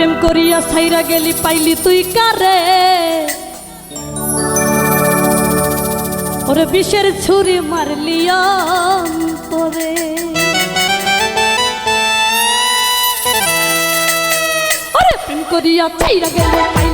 প্রেম করিয়া সাইরা গেলি, পাইলি তুই কারে? ওরে বিষের ছুরি মারলি পরে ওরে প্রেম করিয়া সাইরা গেলি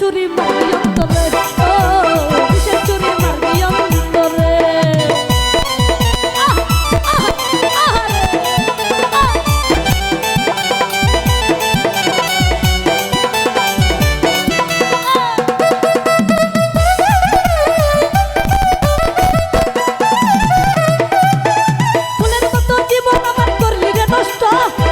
চুরি মারি অন্তরে ও কিসের চুরি মারি অন্তরে Stop!